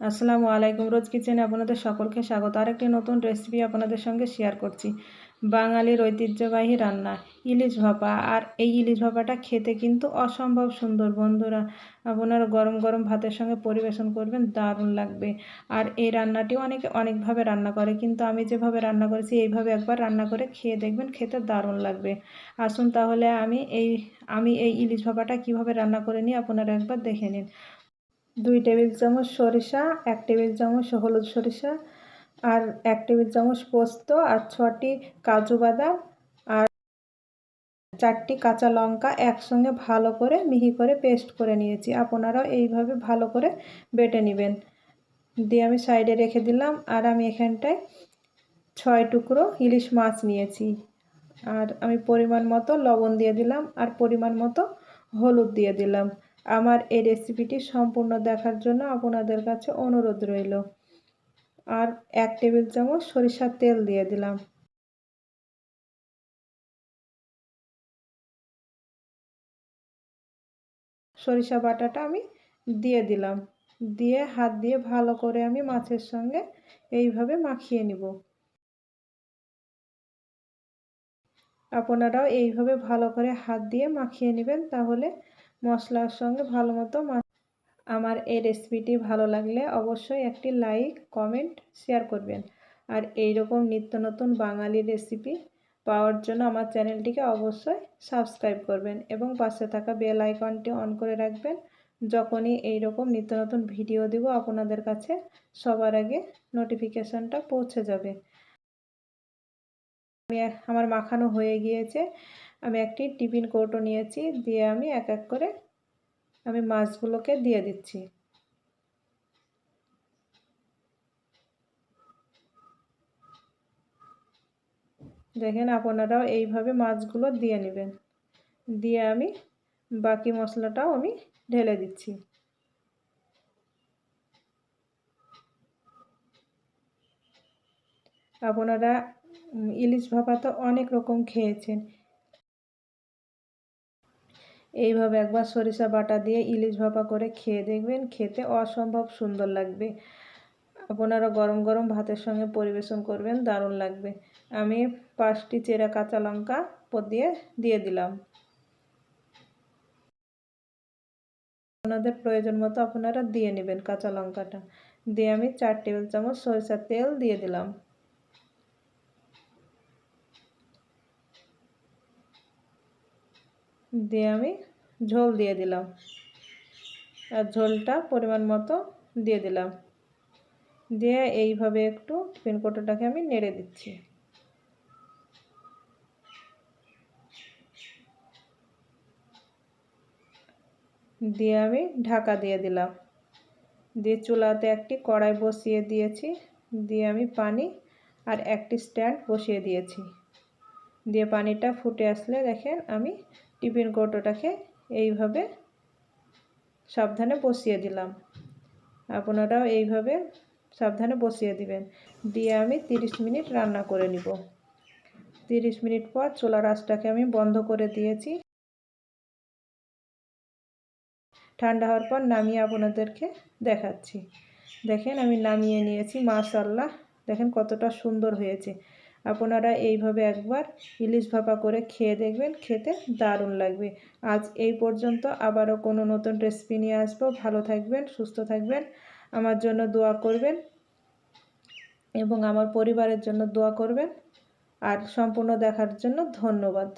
আসসালামু আলাইকুম। রোজ কিচেনে আপনাদের সকলকে স্বাগত। আরেকটি নতুন রেসিপি আপনাদের সঙ্গে শেয়ার করছি। বাঙালির ঐতিহ্যবাহী রান্না, ইলিশ ভাপা। আর এই ইলিশ ভাপাটা খেতে কিন্তু অসম্ভব সুন্দর। বন্ধুরা, আপনারা গরম গরম ভাতের সঙ্গে পরিবেশন করবেন, দারুণ লাগবে। আর এই রান্নাটি অনেকে অনেকভাবে রান্না করে, কিন্তু আমি যেভাবে রান্না করেছি, এইভাবে একবার রান্না করে খেয়ে দেখবেন খেতে দারুণ লাগবে। আসুন তাহলে আমি এই আমি এই ইলিশ ভাপাটা কীভাবে রান্না করে নিই, আপনারা একবার দেখে নিন। দুই টেবিল চামচ সরিষা, এক টেবিল চামচ হলুদ সরিষা আর এক টেবিল চামচ পোস্ত আর ছটি কাজু বাদাম আর চারটি কাঁচা লঙ্কা একসঙ্গে ভালো করে মিহি করে পেস্ট করে নিয়েছি। আপনারাও এইভাবে ভালো করে বেটে নেবেন। দিয়ে আমি সাইডে রেখে দিলাম আর আমি এখানটায় ছয় টুকরো ইলিশ মাছ নিয়েছি। আর আমি পরিমাণ মতো লবণ দিয়ে দিলাম আর পরিমাণ মতো হলুদ দিয়ে দিলাম। আমার এই রেসিপিটি সম্পূর্ণ দেখার জন্য আপনাদের কাছে অনুরোধ রইল। আর এক টেবিল চামচ সরিষার তেল দিয়ে দিলাম। সরিষা বাটাটা আমি দিয়ে দিলাম। দিয়ে হাত দিয়ে ভালো করে আমি মাছের সঙ্গে এইভাবে মাখিয়ে নিব। আপনারাও এইভাবে ভালো করে হাত দিয়ে মাখিয়ে নেবেন, তাহলে মশলার সঙ্গে ভালো মতো আমার এই রেসিপিটি ভালো লাগলে অবশ্যই একটি লাইক কমেন্ট শেয়ার করবেন। আর এই রকম নিত্য নতুন বাঙালি রেসিপি পাওয়ার জন্য আমার চ্যানেলটিকে অবশ্যই সাবস্ক্রাইব করবেন এবং পাশে থাকা বেল আইকনটি অন করে রাখবেন। যখনই এই রকম নিত্য নতুন ভিডিও দেব, আপনাদের কাছে সবার আগে নোটিফিকেশানটা পৌঁছে যাবে। আমি আমার মাখানো হয়ে গিয়েছে। আমি একটি টিফিন কৌটো নিয়েছি, দিয়ে আমি এক এক করে আমি মাছগুলোকে দিয়ে দিচ্ছি। দেখেন আপনারাও এইভাবে মাছগুলো দিয়ে নেবেন। দিয়ে আমি বাকি মশলাটাও আমি ঢেলে দিচ্ছি। আপনারা ইলিশ ভাপা তো অনেক রকম খেয়েছেন। এইভাবে একবার সরিষা বাটা দিয়ে ইলিশ ভাপা করে খেয়ে দেখবেন, খেতে অসম্ভব সুন্দর লাগবে। আপনারা গরম গরম ভাতের সঙ্গে পরিবেশন করবেন, দারুণ লাগবে। আমি পাঁচটি চেরা কাঁচা লঙ্কা দিয়ে দিয়ে দিলাম। আপনাদের প্রয়োজন মতো আপনারা দিয়ে নেবেন কাঁচা লঙ্কাটা। দিয়ে আমি চার টেবিল চামচ সরিষার তেল দিয়ে দিলাম। দিয়ে আমি ঝোল দিয়ে দিলাম। আর ঝোলটা পরিমাণ মতো দিয়ে দিলাম। দিয়ে এইভাবে একটু টিফিন কোটোটাকে আমি নেড়ে দিচ্ছি। দিয়ে আমি ঢাকা দিয়ে দিলাম। দিয়ে চুলাতে একটি কড়াই বসিয়ে দিয়েছি। দিয়ে আমি পানি আর একটি স্ট্যান্ড বসিয়ে দিয়েছি। দিয়ে পানিটা ফুটে আসলে দেখেন আমি টিফিন কৌটোটাকে এইভাবে সাবধানে বসিয়ে দিলাম। আপনারাও এইভাবে সাবধানে বসিয়ে দিবেন। দিয়ে আমি 30 মিনিট রান্না করে নিব। 30 মিনিট পর চোলা রাসটাকে আমি বন্ধ করে দিয়েছি। ঠান্ডা হওয়ার পর নামিয়ে আপনাদেরকে দেখাচ্ছি। দেখেন আমি নামিয়ে নিয়েছি মাশাল্লাহ দেখেন কতটা সুন্দর হয়েছে। আপনারা এইভাবে একবার ইলিশ ভাপা করে খেয়ে দেখবেন, খেতে দারুণ লাগবে। আজ এই পর্যন্ত আবারও কোনো নতুন রেসিপি নিয়ে আসব। ভালো থাকবেন, সুস্থ থাকবেন, আমার জন্য দোয়া করবেন এবং আমার পরিবারের জন্য দোয়া করবেন। আর সম্পূর্ণ দেখার জন্য ধন্যবাদ।